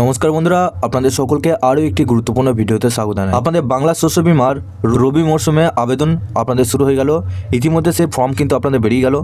নমস্কার বন্ধুরা, আপনাদের সকলকে আরও একটি গুরুত্বপূর্ণ ভিডিওতে স্বাগত জানাই। আপনাদের বাংলা শস্য বিমার রবি মরশুমে আবেদন আপনাদের শুরু হয়ে গেল। ইতিমধ্যে সেই ফর্ম কিন্তু আপনাদের বেরিয়ে গেল।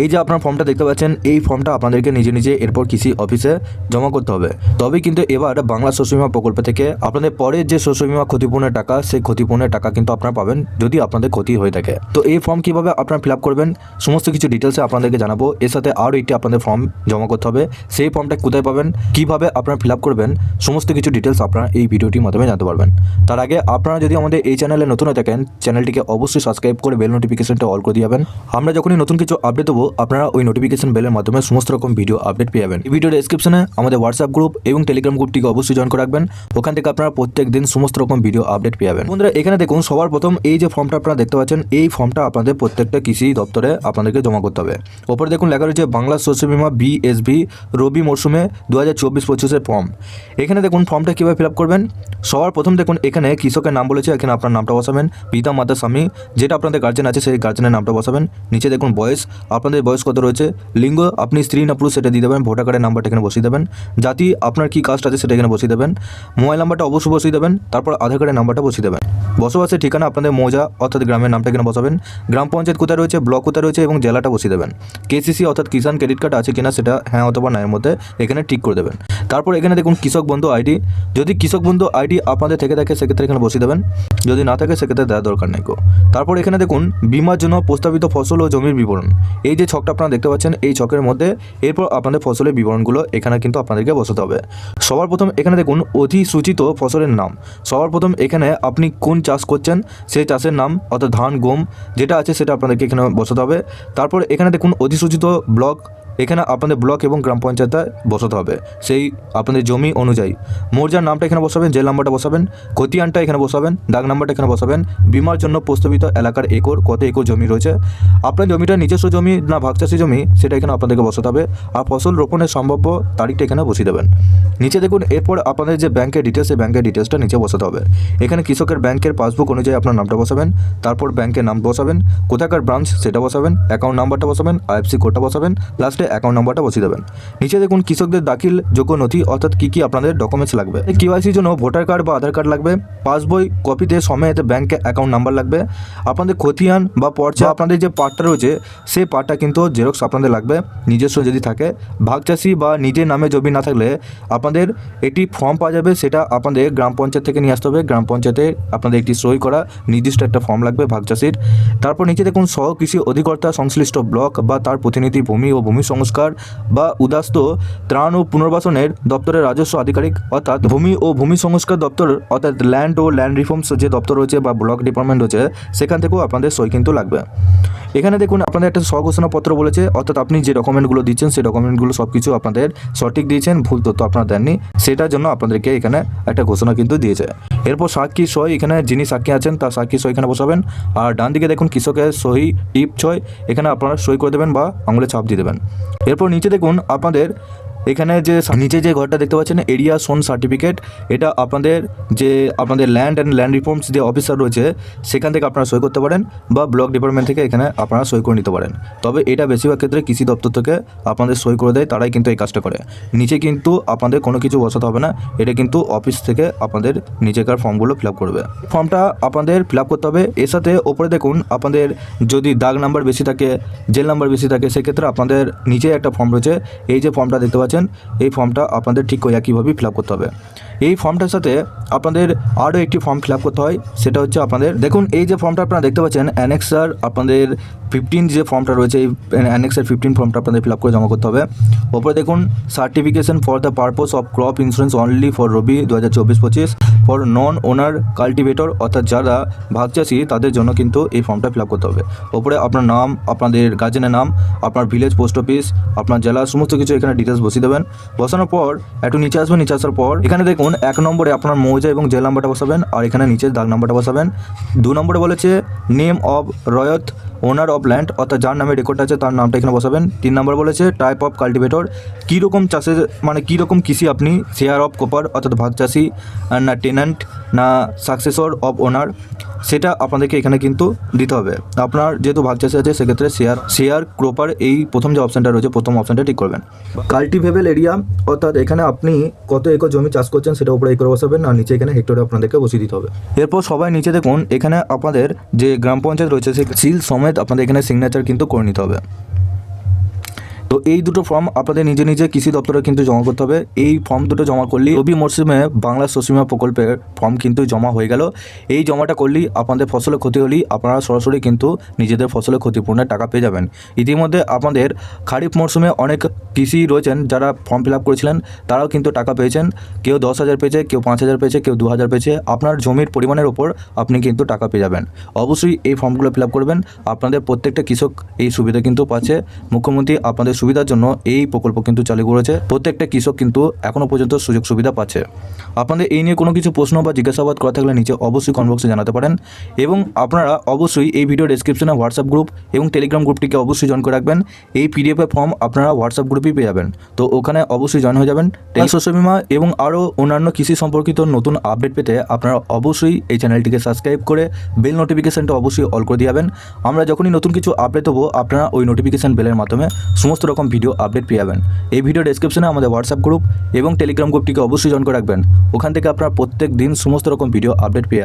এই যে আপনার ফর্মটা দেখতে পাচ্ছেন, এই ফর্মটা আপনাদেরকে নিজে নিজে এরপর কৃষি অফিসে জমা করতে হবে। তবে কিন্তু এবার বাংলা শস্য বিমা প্রকল্প থেকে আপনাদের পরের যে শস্য বিমা ক্ষতিপূরণের টাকা, সেই ক্ষতিপূরণের টাকা কিন্তু আপনারা পাবেন যদি আপনাদের ক্ষতি হয়ে থাকে। তো এই ফর্ম কীভাবে আপনারা ফিল করবেন, সমস্ত কিছু ডিটেলসে আপনাদেরকে জানাব। এর সাথে আরও একটি আপনাদের ফর্ম জমা করতে হবে। সেই ফর্মটা কোথায় পাবেন, কীভাবে আপনারা ফিল আপ করবেন, সমস্ত কিছু ডিটেলস আপনারা এই ভিডিওটির মাধ্যমে জানতে পারবেন। তার আগে আপনারা যদি আমাদের এই চ্যানেলে নতুন হয়ে থাকেন, চ্যানেলটিকে অবশ্যই সাবস্ক্রাইব করে বেল নোটিফিকেশনটা অল করে দিয়ে যাবেন। আমরা যখনই নতুন কিছু আপডেট দেবো, আপনারা ওই নোটিফিকেশন বেলের মাধ্যমে সমস্ত রকম ভিডিও আপডেট পেয়ে যাবেন। এই ভিডিও ডেসক্রিপশনে আমাদের হোয়াটসঅ্যাপ গ্রুপ এবং টেলিগ্রাম গ্রুপটিকে অবশ্যই জয়েন করে রাখবেন। ওখান থেকে আপনারা প্রত্যেক দিন সমস্ত রকম ভিডিও আপডেট পেয়ে যাবেন। বন্ধুরা, এখানে দেখুন, সবার প্রথম এই যে ফর্মটা আপনারা দেখতে পাচ্ছেন, এই ফর্মটা আপনাদের প্রত্যেকটা কৃষি দপ্তরে আপনাদেরকে জমা করতে হবে। ওপরে দেখুন, লেখা রয়েছে বাংলা শস্য বিমা বিএসবি রবি মরশুমে দু হাজার চব্বিশ পঁচিশের ফর্ম এখানে দেখুন ফর্মটা কীভাবে ফিল আপ করবেন। সবার প্রথম দেখুন এখানে কৃষকের নাম বলেছে, এখানে আপনার নামটা বসাবেন। পিতা, মাতা, স্বামী, যেটা আপনাদের গার্জেন আছে, সেই গার্জেনের নামটা বসাবেন। নিচে দেখুন বয়স, আপনাদের বয়স কত রয়েছে? লিঙ্গ, আপনি স্ত্রী না পুরুষ সেটা দিয়ে দেবেন। ভোটার কার্ডের নাম্বারটা এখানে বসিয়ে দেবেন। জাতি, আপনার কী কাস্ট আছে সেটা এখানে বসিয়ে দেবেন। মোবাইল নাম্বারটা অবশ্যই বসিয়ে দেবেন। তারপর আধার কার্ডের নাম্বারটা বসিয়ে দেবেন। বসবাসের ঠিকানা আপনাদের মৌজা, অর্থাৎ গ্রামের নামটা এখানে বসাবেন। গ্রাম পঞ্চায়েত কোথায় রয়েছে? ব্লক কোথায় রয়েছে? এবং জেলাটা বসিয়ে দেবেন। কেসিসি অর্থাৎ কিষাণ ক্রেডিট কার্ড আছে কিনা সেটা হ্যাঁ অথবা না এর মধ্যে এখানে ঠিক করে দেবেন। তারপর এখানে দেখুন কৃষক বন্ধু আইডি, যদি কৃষক বন্ধু আইডি আপনাদের থেকে থাকে, সেক্ষেত্রে এখানে বসিয়ে দেবেন। যদি না থাকে, সেক্ষেত্রে দেওয়ার দরকার নেই গো। তারপর এখানে দেখুন, বিমার জন্য প্রস্তাবিত ফসল ও জমির বিবরণ। এই যে ছকটা আপনারা দেখতে পাচ্ছেন, এই ছকের মধ্যে এরপর আপনাদের ফসলের বিবরণগুলো এখানে কিন্তু আপনাদেরকে বসাতে হবে। সবার প্রথম এখানে দেখুন, অধিসূচিত ফসলের নাম। সবার প্রথম এখানে আপনি কোন চাষ করছেন, সেই চাষের নাম, অর্থাৎ ধান, গম, যেটা আছে সেটা আপনাদেরকে এখানে বসাতে হবে। তারপর এখানে দেখুন, অধিসূচিত ব্লক এখানে আপনাদের ব্লক এবং গ্রাম পঞ্চায়েতে বসাতে হবে। সেই আপনাদের জমি অনুযায়ী। মোর্জার নামটা এখানে বসাবেন, জেল নাম্বারটা বসাবেন, খতিয়ানটা এখানে বসাবেন ডাক নাম্বারটা এখানে বসাবেন, বিমার জন্য প্রস্তাবিত এলাকার একর, কত একর জমি রয়েছে। আপনার জমিটা নিজস্ব জমি না ভাগচাষী জমি, সেটা এখানে আপনাদেরকে বসাতে হবে। আর ফসল রোপণের সম্ভাব্য তারিখটা এখানে বসিয়ে দেবেন। নিচে দেখুন, এরপর আপনাদের যে ব্যাংকের ডিটেলস সেই ব্যাংকের ডিটেলসটা নিচে বসাতে হবে। এখানে কৃষকের ব্যাংকের পাসবুক অনুযায়ী আপনার নামটা বসাবেন, তারপর ব্যাংকের নাম বসাবেন, কোথাকার ব্রাঞ্চ সেটা বসাবেন অ্যাকাউন্ট নাম্বারটা বসাবেন আইএফসি কোডটা বসাবেন লাস্টে অ্যাকাউন্ট নাম্বারটা বসিয়ে দেবেন। নিচে দেখুন কৃষকদের দাখিল যোগ্য নথি, অর্থাৎ কী কী আপনাদের ডকুমেন্টস লাগবে। কেওয়াইসির জন্য ভোটার কার্ড বা আধার কার্ড লাগবে। পাসবই কপিতে সমেত ব্যাংকে অ্যাকাউন্ট নাম্বার লাগবে। আপনাদের খতিয়ান বা পর্চা, আপনাদের যে পার্টটা রয়েছে, সেই পার্টটা কিন্তু জেরক্স আপনাদের লাগবে। নিজস্ব যদি থাকে। ভাগচাষি বা নিজের নামে জমি না থাকলে আপনাদের একটি ফর্ম পাওয়া যাবে, সেটা আপনাদের গ্রাম পঞ্চায়েত থেকে নিয়ে আসতে হবে। গ্রাম পঞ্চায়েতে আপনাদের একটি সই করা নির্দিষ্ট একটা ফর্ম লাগবে ভাগচাষির। তারপর নিচে দেখুন সহ কৃষি অধিকর্তা সংশ্লিষ্ট ব্লক বা তার প্রতিনিধি ভূমি ও ভূমি সংস্কার বা উদাস্ত ত্রাণ ও পুনর্বাসনের দপ্তরের রাজস্ব আধিকারিক, অর্থাৎ ভূমি ও ভূমি সংস্কার দপ্তর, অর্থাৎ ল্যান্ড ও ল্যান্ড রিফর্মস যে দপ্তর রয়েছে বা ব্লক ডিপার্টমেন্ট রয়েছে, সেখান থেকেও আপনাদের সই কিন্তু লাগবে। এখানে দেখুন, আপনাদের একটা স্বঘোষণাপত্র বলেছে, অর্থাৎ আপনি যে ডকুমেন্টগুলো দিচ্ছেন, সেই ডকুমেন্টগুলো সব কিছু আপনাদের সঠিক দিয়েছেন, ভুল তথ্য আপনারা দেননি, সেটার জন্য আপনাদেরকে এখানে একটা ঘোষণা কিন্তু দিয়েছে। এরপর সাক্ষী সই, এখানে যিনি সাক্ষী আছেন, তার সাক্ষী সই এখানে বসাবেন, আর ডান দিকে দেখুন, কৃষকের সই, টিপ ছয়, এখানে আপনারা সই করে দেবেন বা আঙুলে ছাপ দিয়ে দেবেন। এরপর নিচে দেখুন আপনাদের এখানে যে নিচে যে ঘরটা দেখতে পাচ্ছেন এরিয়া সোন সার্টিফিকেট এটা আপনাদের যে আপনাদের ল্যান্ড অ্যান্ড ল্যান্ড রিফর্মস যে অফিসার রয়েছে, সেখান থেকে আপনারা সই করতে পারেন বা ব্লক ডিপার্টমেন্ট থেকে এখানে আপনারা সই করে নিতে পারেন। তবে এটা বেশিরভাগ ক্ষেত্রে কৃষি দপ্তর থেকে আপনাদের সই করে দেয়, তারাই কিন্তু এই কাজটা করে। নিচে কিন্তু আপনাদের কোনো কিছু বসাতে হবে না, এটা কিন্তু অফিস থেকে আপনাদের নিজেকার ফর্মগুলো ফিল করবে। ফর্মটা আপনাদের ফিল করতে হবে, এর সাথে ওপরে দেখুন, আপনাদের যদি দাগ নাম্বার বেশি থাকে, জেল নাম্বার বেশি থাকে, সেক্ষেত্রে আপনাদের নিচে একটা ফর্ম রয়েছে, এই যে ফর্মটা দেখতে পাচ্ছেন এই ফর্মটা আপনাদের ঠিক একইভাবেই ফিল করতে হবে। এই ফর্মটার সাথে আপনাদের আরও একটি ফর্ম ফিল করতে হয়, সেটা হচ্ছে আপনাদের, দেখুন এই যে ফর্মটা আপনারা দেখতে পাচ্ছেন, অ্যানেক্সার আপনাদের ফিফটিন যে ফর্মটা রয়েছে, এই অ্যানেক্সার ফিফটিন ফর্মটা আপনাদের ফিল করে জমা করতে হবে। ওপরে দেখুন certification for the purpose of crop insurance only for rabi দু হাজার চব্বিশ পঁচিশ ফর নন ওনার কাল্টিভেটর অর্থাৎ যারা ভাগচাষী তাদের জন্য কিন্তু এই ফর্মটা ফিল করতে হবে। ওপরে আপনার নাম, আপনাদের গার্জেনের নাম, আপনার ভিলেজ পোস্ট অফিস আপনার জেলা, সমস্ত কিছু এখানে ডিটেলস বসিয়ে দেবেন। বসানোর পর, একটু নিচে আসবেন, নিচে আসার পর, এখানে দেখুন এক নম্বরে আপনার মৌজা এবং জেল নাম্বারটা বসাবেন, আর এখানে নিচে দাগ নাম্বারটা বসাবেন। দু নম্বরে বলেছে name of রয়ত owner of land অর্থাৎ যার নামে রেকর্ড আছে, তার নামটা এখানে বসাবেন। তিন নম্বর বলেছে টাইপ অফ কাল্টিভেটর কীরকম চাষের মানে কীরকম কৃষি আপনি শেয়ার অফ কোপার অর্থাৎ ভাগ চাষি, না টেন্যান্ট না সাকসেসর অফ ওনার সেটা আপনাদেরকে এখানে কিন্তু দিতে হবে। আপনার যেহেতু ভাগ চাষি আছে, সেক্ষেত্রে শেয়ার শেয়ার ক্রোপার এই প্রথম যে অপশানটা রয়েছে, প্রথম অপশানটা ঠিক করবেন। কাল্টিভেবল এরিয়া অর্থাৎ এখানে আপনি কত একর জমি চাষ করছেন, সেটা উপরে একর বসাবেন আর নিচে এখানে হেক্টরে আপনাদেরকে বসিয়ে দিতে হবে। এরপর সবাই নিচে দেখুন, এখানে আপনাদের যে গ্রাম পঞ্চায়েত রয়েছে, সেই সিল সমেত আপনাদের এখানে সিগনেচার কিন্তু করে নিতে হবে। তো এই দুটো ফর্ম আপনাদের নিজে নিজে কৃষি দপ্তরে কিন্তু জমা করতে হবে। এই ফর্ম দুটো জমা করলেই রবি মরশুমে বাংলা শস্যবিমা প্রকল্পের ফর্ম কিন্তু জমা হয়ে গেল। এই জমাটা করলেই আপনাদের ফসলের ক্ষতি হলেই আপনারা সরাসরি কিন্তু নিজেদের ফসলের ক্ষতিপূরণের টাকা পেয়ে যাবেন। ইতিমধ্যে আপনাদের খারিফ মরশুমে অনেক কৃষি রয়েছেন যারা ফর্ম ফিল আপ করেছিলেন, তারাও কিন্তু টাকা পেয়েছেন। কেউ দশ হাজার পেয়েছে, কেউ পাঁচ হাজার পেয়েছে, কেউ দু হাজার পেয়েছে। আপনার জমির পরিমাণের ওপর আপনি কিন্তু টাকা পেয়ে যাবেন। অবশ্যই এই ফর্মগুলো ফিল আপ করবেন। আপনাদের প্রত্যেকটা কৃষক এই সুবিধা কিন্তু পাচ্ছে। মুখ্যমন্ত্রী আপনাদের সুবিধার জন্য এই প্রকল্প কিন্তু চালু করেছে। প্রত্যেকটা কৃষক কিন্তু এখনও পর্যন্ত সুযোগ সুবিধা পাচ্ছে। আপনাদের এই নিয়ে কোনো কিছু প্রশ্ন বা জিজ্ঞাসাবাদ করা থাকলে নিচে অবশ্যই কমেন্ট বক্সে জানাতে পারেন। এবং আপনারা অবশ্যই এই ভিডিও ডেসক্রিপশনে হোয়াটসঅ্যাপ গ্রুপ এবং টেলিগ্রাম গ্রুপটিকে অবশ্যই জয়েন করে রাখবেন। এই পিডিএফের ফর্ম আপনারা হোয়াটসঅ্যাপ গ্রুপেই পেয়ে যাবেন। তো ওখানে অবশ্যই জয়েন হয়ে যাবেন। শস্য বিমা এবং আরও অন্যান্য কৃষি সম্পর্কিত নতুন আপডেট পেতে আপনারা অবশ্যই এই চ্যানেলটিকে সাবস্ক্রাইব করে বেল নোটিফিকেশানটা অবশ্যই অল করে দিয়ে যাবেন। আমরা যখনই নতুন কিছু আপডেট দেবো আপনারা ওই নোটিফিকেশান বেলের মাধ্যমে সমস্ত রকম ভিডিও আপডেট পেয়ে যাবেন এই ভিডিও ডেসক্রিপশনে আমাদের হোয়াটসঅ্যাপ গ্রুপ এবং টেলিগ্রাম গ্রুপটিকে অবশ্যই জয়েন করে রাখবেন ওখান থেকে আপনারা প্রত্যেক দিন সমস্ত রকম ভিডিও আপডেট পেয়ে।